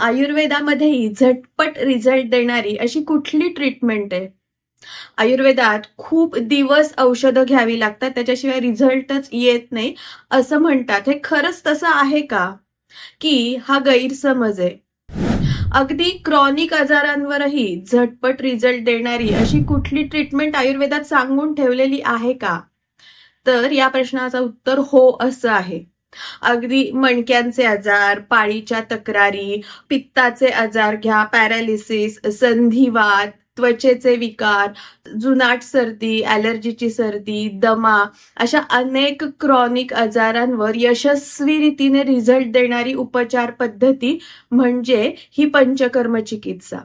आयुर्वेदामध्येही झटपट रिझल्ट देणारी अशी कुठली ट्रीटमेंट आहे? आयुर्वेदात खूप दिवस औषधं घ्यावी लागतात त्याच्याशिवाय रिझल्टच येत नाही. असं म्हणतात. हे खरंच तसं आहे का? की हा गैरसमज आहे. अगदी क्रॉनिक आजारांवरही झटपट रिझल्ट देणारी अशी कुठली ट्रीटमेंट आयुर्वेदात सांगून ठेवलेली आहे का? तर या प्रश्नाचं उत्तर हो असं आहे. अगदी मणक्यांचे आजार पाळीच्या तक्रारी पित्ताचे आजार घ्या पॅरालिसिस संधिवात त्वचेचे विकार जुनाट सर्दी ॲलर्जीची सर्दी दमा अशा अनेक क्रॉनिक आजारांवर यशस्वी रीतीने रिझल्ट देणारी उपचार पद्धती म्हणजे ही पंचकर्म चिकित्सा.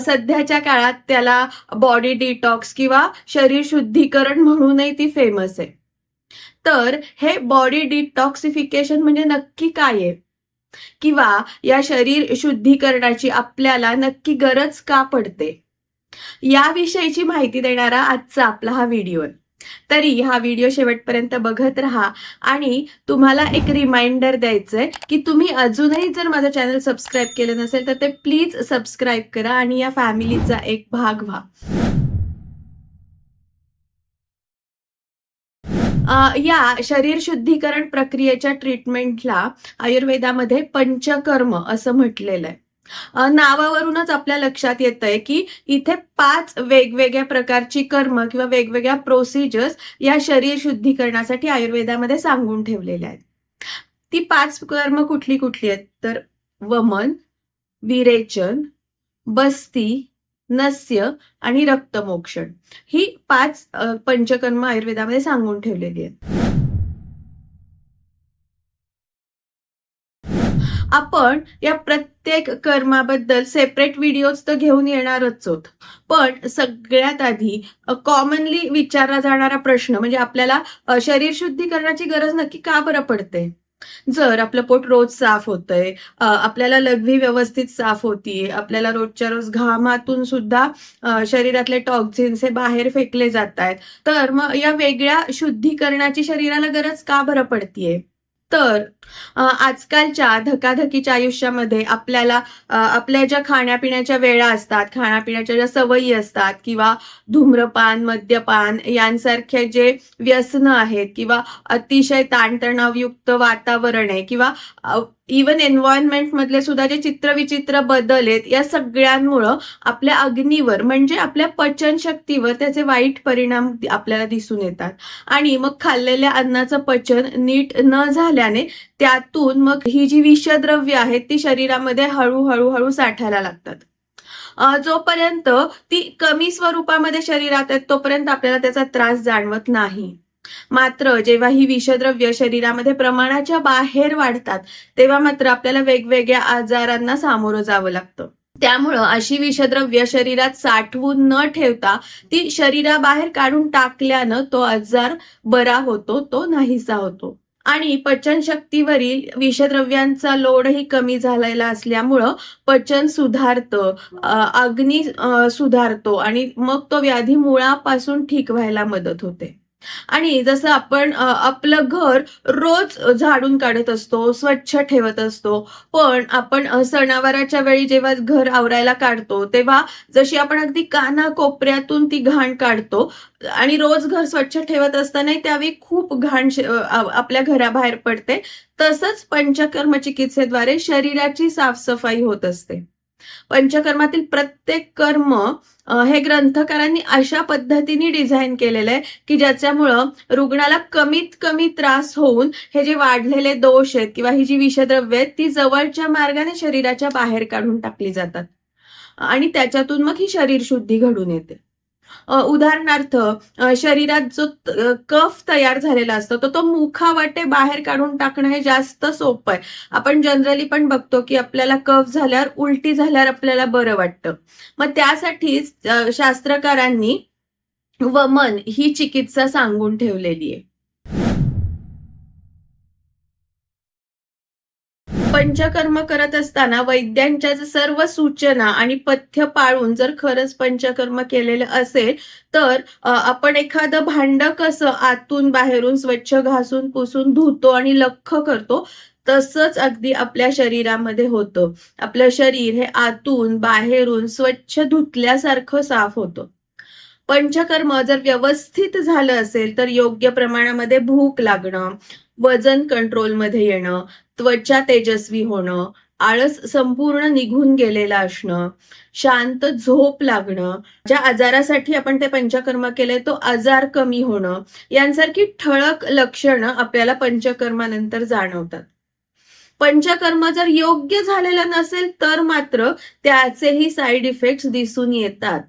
सध्याच्या काळात त्याला बॉडी डिटॉक्स किंवा शरीर शुद्धीकरण म्हणूनही ती फेमस आहे. तर हे बॉडी डिटॉक्सिफिकेशन म्हणजे नक्की काय आहे? किंवा या शरीर शुद्धीकरणाची आपल्याला नक्की गरज का पडते? याविषयीची माहिती देणारा आजचा आपला हा व्हिडिओ आहे तरी हा व्हिडिओ शेवटपर्यंत बघत राहा. आणि तुम्हाला एक रिमाइंडर द्यायचंय की तुम्ही अजूनही जर माझं चॅनल सबस्क्राईब केलं नसेल तर ते प्लीज सबस्क्राईब करा आणि या फॅमिलीचा एक भाग व्हा. या शरीर शुद्धीकरण प्रक्रियेच्या ट्रीटमेंटला आयुर्वेदामध्ये पंचकर्म असं म्हटलेलं आहे नावावरूनच आपल्या लक्षात येत आहे की इथे पाच वेगवेगळ्या प्रकारची कर्म किंवा वेगवेगळ्या प्रोसिजर्स या शरीर शुद्धीकरणासाठी आयुर्वेदामध्ये सांगून ठेवलेल्या आहेत. ती पाच कर्म कुठली कुठली आहेत? तर वमन विरेचन बस्ती नस्य आणि रक्तमोक्षण. ही पाच पंचकर्म आयुर्वेदामध्ये सांगून ठेवलेली आहेत. आपण या प्रत्येक कर्माबद्दल सेपरेट व्हिडिओज तर घेऊन येणारच आहोत. पण सगळ्यात आधी कॉमनली विचारला जाणारा प्रश्न म्हणजे आपल्याला शरीर शुद्धीकरणाची गरज नक्की का बरं पडते? जर आपलं पोट रोज साफ होतंय आपल्याला लघवी व्यवस्थित साफ होतीये आपल्याला रोजच्या रोज घामातून सुद्धा शरीरातले टॉक्झिन्स हे बाहेर फेकले जात आहेत तर मग या वेगळ्या शुद्धीकरणाची शरीराला गरज का बरं पडतीये? तर आजकालच्या धकाधकीच्या आयुष्यामध्ये आपल्याला आपल्या ज्या खाण्यापिण्याच्या वेळा असतात खाण्यापिण्याच्या ज्या सवयी असतात किंवा धूम्रपान मद्यपान यांसारखे जे व्यसनं आहेत किंवा अतिशय ताणतणावयुक्त वातावरण आहे किंवा इवन एन्व्हायरमेंट मधले सुद्धा जे चित्रविचित्र बदल आहेत या सगळ्यांमुळं आपल्या अग्नीवर म्हणजे आपल्या पचनशक्तीवर त्याचे वाईट परिणाम आपल्याला दिसून येतात. आणि मग खाल्लेल्या अन्नाचं पचन नीट न झाल्याने त्यातून मग ही जी विषद्रव्य आहेत ती शरीरामध्ये हळूहळू हळू साठायला लागतात. जोपर्यंत ती कमी स्वरूपामध्ये शरीरात आहेत तोपर्यंत आपल्याला त्याचा त्रास जाणवत नाही. मात्र जेव्हा ही विषद्रव्य शरीरामध्ये प्रमाणाच्या बाहेर वाढतात तेव्हा मात्र आपल्याला वेगवेगळ्या आजारांना सामोरं जावं लागतं. त्यामुळं अशी विषद्रव्य शरीरात साठवून न ठेवता ती शरीराबाहेर काढून टाकल्यानं तो आजार बरा होतो तो नाहीसा होतो. आणि पचनशक्तीवरील विषद्रव्यांचा लोडही कमी झालेला असल्यामुळं पचन सुधारतं अग्नी सुधारतो आणि मग तो व्याधी मुळापासून ठीक व्हायला मदत होते. आणि जसं आपण आपलं घर रोज झाडून काढत असतो स्वच्छ ठेवत असतो पण आपण सणावाराच्या वेळी जेव्हा घर आवरायला काढतो तेव्हा जशी आपण अगदी काना कोपऱ्यातून ती घाण काढतो आणि रोज घर स्वच्छ ठेवत असताना त्यावेळी खूप घाण आपल्या घराबाहेर पडते तसंच पंचकर्म चिकित्सेद्वारे शरीराची साफसफाई होत असते. पंचकर्मातील प्रत्येक कर्म हे ग्रंथकारांनी अशा पद्धतीने डिझाईन केलेलं आहे की ज्याच्यामुळं रुग्णाला कमीत कमी त्रास होऊन हे जे वाढलेले दोष आहेत किंवा ही जी विषद्रव्य आहेत ती जवळच्या मार्गाने शरीराच्या बाहेर काढून टाकली जातात. आणि त्याच्यातून मग ही शरीर शुद्धी घडून येते. उदाहरणार्थ शरीरात जो कफ तयार झालेला असतो तर तो मुखावाटे बाहेर काढून टाकणं हे जास्त सोपं आहे. आपण जनरली पण बघतो की आपल्याला कफ झाल्यावर उलटी झाल्यावर आपल्याला बरं वाटतं. मग त्यासाठीच शास्त्रकारांनी वमन ही चिकित्सा सांगून ठेवलेली आहे. पंचकर्म करत असताना वैद्यांच्या सर्व सूचना आणि पथ्य पाळून जर खरंच पंचकर्म केलेलं असेल तर आपण एखादं भांड कसं आतून बाहेरून स्वच्छ घासून पुसून धुतो आणि लख्ख करतो तसंच अगदी आपल्या शरीरामध्ये होतं. आपलं शरीर हे आतून बाहेरून स्वच्छ धुतल्यासारखं साफ होतं. पंचकर्म जर व्यवस्थित झालं असेल तर योग्य प्रमाणामध्ये भूक लागणं वजन कंट्रोलमध्ये येणं त्वचा तेजस्वी होणं आळस संपूर्ण निघून गेलेला असणं शांत झोप लागणं ज्या आजारासाठी आपण ते पंचकर्म केले तो आजार कमी होणं यांसारखी ठळक लक्षणं आपल्याला पंचकर्मानंतर जाणवतात. पंचकर्म जर योग्य झालेलं नसेल तर मात्र त्याचेही साईड इफेक्ट्स दिसून येतात.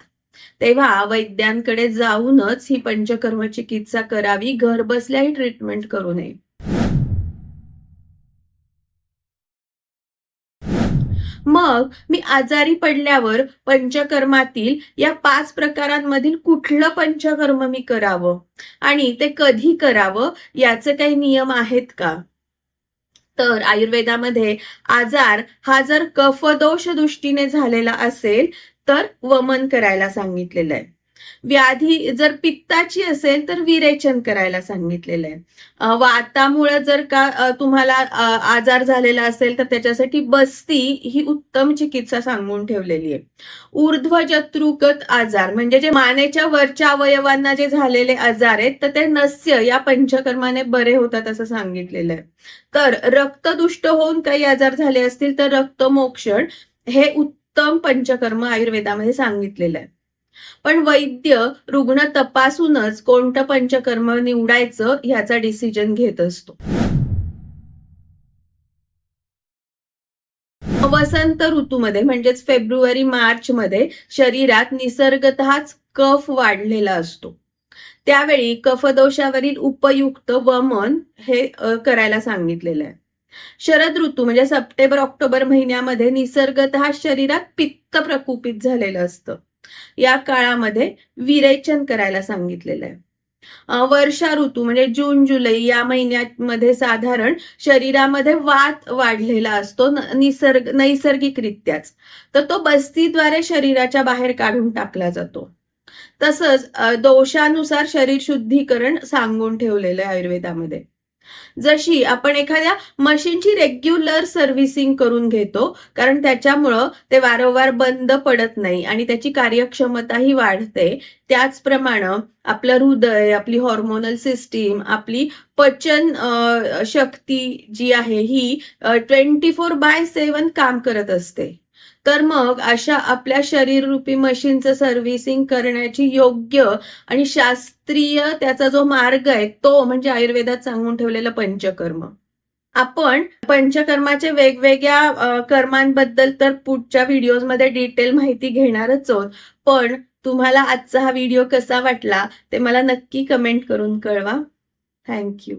तेव्हा वैद्यांकडे जाऊनच ही पंचकर्म चिकित्सा करावी घर बसल्याही ट्रीटमेंट करू नये. मग मी आजारी पडल्यावर पंचकर्मातील या पाच प्रकारांमधील कुठलं पंचकर्म मी करावं? आणि ते कधी करावं? याचे काही नियम आहेत का? तर आयुर्वेदामध्ये आजार हा जर कफदोष दृष्टीने झालेला असेल तर वमन करायला सांगितलेलं आहे. व्याधी जर पित्ताची असेल तर विरेचन करायला सांगितलेलं आहे. वातामुळे जर का तुम्हाला आजार झालेला असेल तर त्याच्यासाठी बस्ती ही उत्तम चिकित्सा सांगून ठेवलेली आहे. ऊर्ध्व जत्रुगत आजार म्हणजे जे मानेच्या वरच्या अवयवांना जे झालेले आजार आहेत तर ते नस्य या पंचकर्माने बरे होतात असं सांगितलेलं आहे. तर रक्तदुष्ट होऊन काही आजार झाले असतील तर रक्तमोक्षण हे उत्तम पंचकर्म आयुर्वेदामध्ये सांगितलेलं आहे. पण वैद्य रुग्ण तपासूनच कोणतं पंचकर्म निवडायचं ह्याचा डिसिजन घेत असतो. वसंत ऋतूमध्ये म्हणजेच फेब्रुवारी मार्च मध्ये शरीरात निसर्गतःच कफ वाढलेला असतो. त्यावेळी कफदोषावरील उपयुक्त वमन हे करायला सांगितलेलं आहे. शरद ऋतू म्हणजे सप्टेंबर ऑक्टोबर महिन्यामध्ये निसर्गतः शरीरात पित्त प्रकुपित झालेलं असतं. या काळामध्ये विरेचन करायला सांगितलेलं आहे. वर्षा ऋतू म्हणजे जून जुलै या महिन्यामध्ये साधारण शरीरामध्ये वात वाढलेला असतो निसर्ग नैसर्गिकरित्याच. तर तो बस्तीद्वारे शरीराच्या बाहेर काढून टाकला जातो. तसंच दोषानुसार शरीर शुद्धीकरण सांगून ठेवलेलं आहे आयुर्वेदामध्ये. जशी आपण एखाद्या मशीनची रेग्युलर सर्व्हिसिंग करून घेतो कारण त्याच्यामुळं ते वारंवार बंद पडत नाही आणि त्याची कार्यक्षमताही वाढते. त्याचप्रमाणे आपलं हृदय आपली हॉर्मोनल सिस्टीम आपली पचन शक्ती जी आहे ही ट्वेंटी फोर बाय सेवन काम करत असते. तर मग अशा आपल्या शरीररूपी मशीनचं सर्व्हिसिंग करण्याची योग्य आणि शास्त्रीय त्याचा जो मार्ग आहे तो म्हणजे आयुर्वेदात सांगून ठेवलेलं पंचकर्म. आपण पंचकर्माचे वेगवेगळ्या कर्मांबद्दल तर पुढच्या व्हिडिओमध्ये डिटेल माहिती घेणारच आहोत. पण तुम्हाला आजचा हा व्हिडिओ कसा वाटला ते मला नक्की कमेंट करून कळवा. थँक्यू